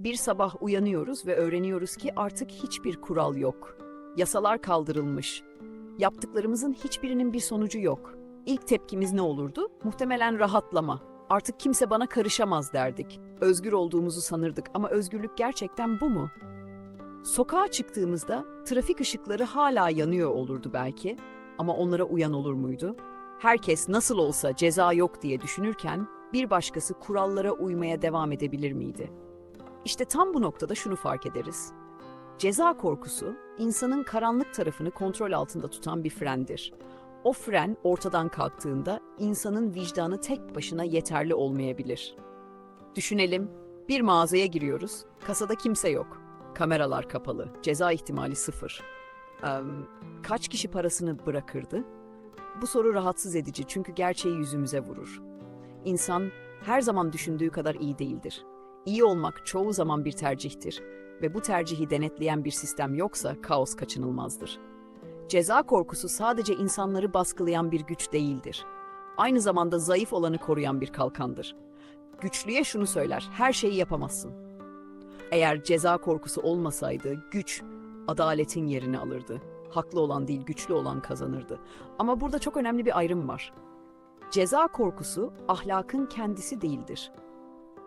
Bir sabah uyanıyoruz ve öğreniyoruz ki artık hiçbir kural yok. Yasalar kaldırılmış. Yaptıklarımızın hiçbirinin bir sonucu yok. İlk tepkimiz ne olurdu? Muhtemelen rahatlama. Artık kimse bana karışamaz derdik. Özgür olduğumuzu sanırdık ama özgürlük gerçekten bu mu? Sokağa çıktığımızda trafik ışıkları hala yanıyor olurdu belki ama onlara uyan olur muydu? Herkes nasıl olsa ceza yok diye düşünürken bir başkası kurallara uymaya devam edebilir miydi? İşte tam bu noktada şunu fark ederiz. Ceza korkusu, insanın karanlık tarafını kontrol altında tutan bir frendir. O fren ortadan kalktığında insanın vicdanı tek başına yeterli olmayabilir. Düşünelim, bir mağazaya giriyoruz, kasada kimse yok. Kameralar kapalı, ceza ihtimali sıfır. Eee, kaç kişi parasını bırakırdı? Bu soru rahatsız edici çünkü gerçeği yüzümüze vurur. İnsan her zaman düşündüğü kadar iyi değildir. İyi olmak çoğu zaman bir tercihtir ve bu tercihi denetleyen bir sistem yoksa kaos kaçınılmazdır. Ceza korkusu sadece insanları baskılayan bir güç değildir. Aynı zamanda zayıf olanı koruyan bir kalkandır. Güçlüye şunu söyler, her şeyi yapamazsın. Eğer ceza korkusu olmasaydı güç adaletin yerini alırdı. Haklı olan değil, güçlü olan kazanırdı. Ama burada çok önemli bir ayrım var. Ceza korkusu ahlakın kendisi değildir.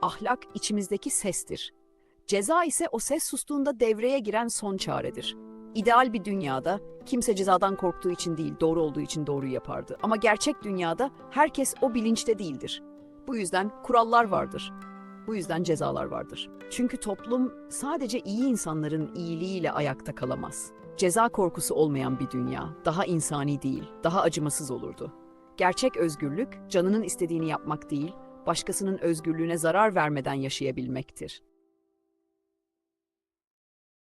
Ahlak içimizdeki sestir. Ceza ise o ses sustuğunda devreye giren son çaredir. İdeal bir dünyada kimse cezadan korktuğu için değil, doğru olduğu için doğruyu yapardı. Ama gerçek dünyada herkes o bilinçte değildir. Bu yüzden kurallar vardır. Bu yüzden cezalar vardır. Çünkü toplum sadece iyi insanların iyiliğiyle ayakta kalamaz. Ceza korkusu olmayan bir dünya daha insani değil, daha acımasız olurdu. Gerçek özgürlük canının istediğini yapmak değil, başkasının özgürlüğüne zarar vermeden yaşayabilmektir.